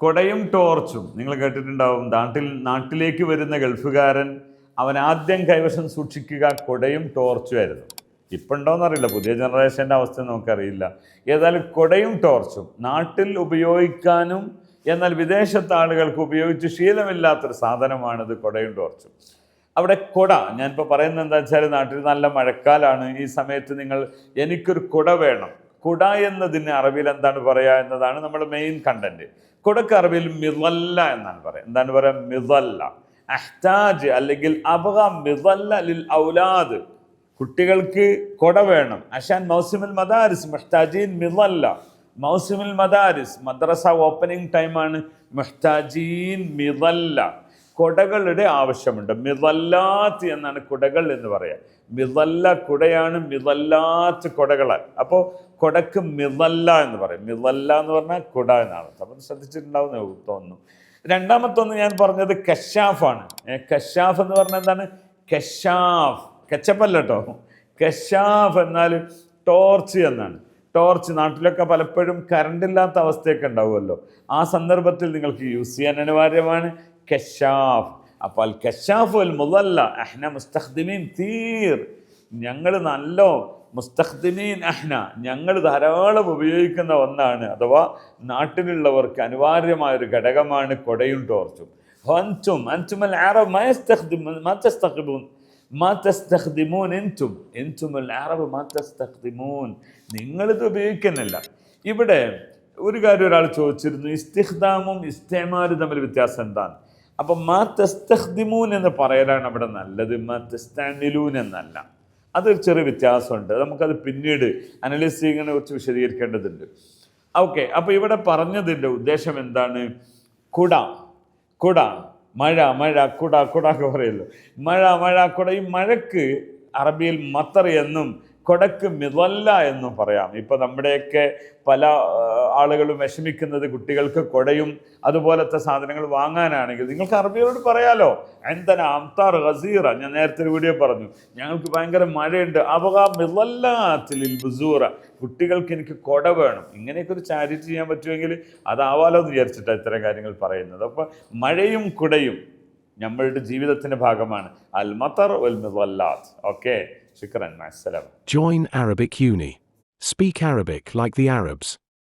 കൊടയും ടോർച്ചും. നിങ്ങൾ കേട്ടിട്ടുണ്ടാവും. നാട്ടിൽ നാട്ടിലേക്ക് വരുന്ന ഗൾഫുകാരൻ അവൻ ആദ്യം കൈവശം സൂക്ഷിക്കുക കൊടയും ടോർച്ചുമായിരുന്നു ഇപ്പം ഉണ്ടോയെന്നറിയില്ല പുതിയ ജനറേഷന്റെ അവസ്ഥ നമുക്കറിയില്ല. ഏതായാലും കൊടയും ടോർച്ചും നാട്ടിൽ ഉപയോഗിക്കാനും എന്നാൽ വിദേശത്തെ ആളുകൾക്ക് ഉപയോഗിച്ച് ശീലമില്ലാത്തൊരു സാധനമാണിത് കൊടയും ടോർച്ചും. അവിടെ കൊട ഞാനിപ്പോൾ പറയുന്നത് എന്താ വെച്ചാൽ നാട്ടിൽ നല്ല മഴക്കാലാണ്. ഈ സമയത്ത് നിങ്ങൾ എനിക്കൊരു കുട വേണം. കുട എന്നതിന് അറബിയിൽ എന്താണ് പറയുക എന്നതാണ് നമ്മുടെ മെയിൻ കണ്ടന്റ് കുടക്ക് അറബിയിൽ മിതല്ല എന്നാണ് പറയുക എന്താണ് പറയുക മിതല്ല. അഹ്താജ് അല്ലെങ്കിൽ അബഹ മിതല്ല ലിൽ ഔലാദ്. കുട്ടികൾക്ക് കൊട വേണം. അഷാൻ മൗസിമുൽ മദാരിസ് മുഹ്താജീൻ മിതല്ല. മൗസിമുൽ മദാരിസ് മദ്രസ ഓപ്പണിംഗ് ടൈമാണ് മുഹ്താജീൻ മിതല്ല. കൊടകളുടെ ആവശ്യമുണ്ട്. മിതല്ലാത്ത് എന്നാണ് കുടകൾ എന്ന് പറയാം. മിതല്ല കുടയാണ് മിതല്ലാത്ത് കുടകൾ അപ്പോൾ കുടക്ക് മിതല്ല എന്ന് പറയും. മിതല്ല എന്ന് പറഞ്ഞാൽ കുട എന്നാണ്. അപ്പം ശ്രദ്ധിച്ചിട്ടുണ്ടാവും തോന്നുന്നു. രണ്ടാമത്തൊന്ന് ഞാൻ പറഞ്ഞത് കശാഫാണ്. കശാഫ് എന്ന് പറഞ്ഞാൽ എന്താണ്? കശാഫ്. കച്ചപ്പല്ല കേട്ടോ. കശാഫ് എന്നാൽ ടോർച്ച് എന്നാണ്. ടോർച്ച് നാട്ടിലൊക്കെ പലപ്പോഴും കറണ്ട് ഇല്ലാത്ത അവസ്ഥയൊക്കെ ഉണ്ടാവുമല്ലോ. ആ സന്ദർഭത്തിൽ നിങ്ങൾക്ക് യൂസ് ചെയ്യാൻ അനിവാര്യമാണ്. കശാഫ് അപ്പോൾ അൽ കശാഫ് അൽ മുതല്ല അഹ്ന മുസ്തഖ്ദിമീൻ തീർ ഞങ്ങൾ നല്ല മുസ്തഖ്ദിമീൻ അഹ്ന ഞങ്ങൾ ധാരാളം ഉപയോഗിക്കുന്ന ഒന്നാണ്. അഥവാ നാട്ടിലുള്ളവർക്ക് അനിവാര്യമായ ഒരു ഘടകമാണ് കൊടയും ടോർച്ചും. അൻതും അന്റുമൽ അറബ് മാ യസ്തഖ്ദിമൂൻ മാ തസ്തഖ്ദിമൂൻ എന്റും എന്റുമൽ അറബ് മാ തസ്തഖ്ദിമൂൻ. നിങ്ങളിത് ഉപയോഗിക്കുന്നില്ല. ഇവിടെ ഒരു കാര്യം ഒരാൾ ചോദിച്ചിരുന്നു ഇസ്തിഖ്ദാമും ഇസ്തേമാരും തമ്മിൽ വ്യത്യാസം എന്താണ്? അപ്പം മാ എന്ന് പറയലാണ് അവിടെ നല്ലത് മാ എന്നല്ല. അതൊരു ചെറിയ വ്യത്യാസമുണ്ട്. നമുക്കത് പിന്നീട് അനലൈസ് ചെയ്യുന്നതിനെ കുറിച്ച് വിശദീകരിക്കേണ്ടതുണ്ട്. ഓക്കെ അപ്പോൾ ഇവിടെ പറഞ്ഞതിന്റെ ഉദ്ദേശം എന്താണ്? കുട കുട മഴ മഴ കുട കുട ഒക്കെ പറയുമല്ലോ മഴ മഴ കുട. ഈ മഴക്ക് അറബിയിൽ മത്തർ എന്നും കൊടക്ക് മിതല്ല എന്നും പറയാം. ഇപ്പൊ നമ്മുടെയൊക്കെ പല ആളുകളും വിഷമിക്കുന്നത് കുട്ടികൾക്ക് കൊടയും അതുപോലത്തെ സാധനങ്ങൾ വാങ്ങാനാണെങ്കിൽ നിങ്ങൾക്ക് അറബികളോട് പറയാലോ എന്തന അംതാർ ഗസീറ? ഞാൻ നേരത്തെ ഒരു വീഡിയോ പറഞ്ഞു. ഞങ്ങൾക്ക് ഭയങ്കര മഴയുണ്ട്. അവകാ മിതല്ലാത്തിൽ ബുസൂറ. കുട്ടികൾക്ക് എനിക്ക് കൊട വേണം. ഇങ്ങനെയൊക്കെ ഒരു ചാരിറ്റി ചെയ്യാൻ പറ്റുമെങ്കിൽ അതാവാലോ എന്ന് വിചാരിച്ചിട്ടാണ് ഇത്തരം കാര്യങ്ങൾ പറയുന്നത്. അപ്പോൾ മഴയും കുടയും നമ്മളുടെ ജീവിതത്തിന്റെ ഭാഗമാണ്. അൽ Mattar okay? Join Arabic Uni. Speak Arabic like the Arabs.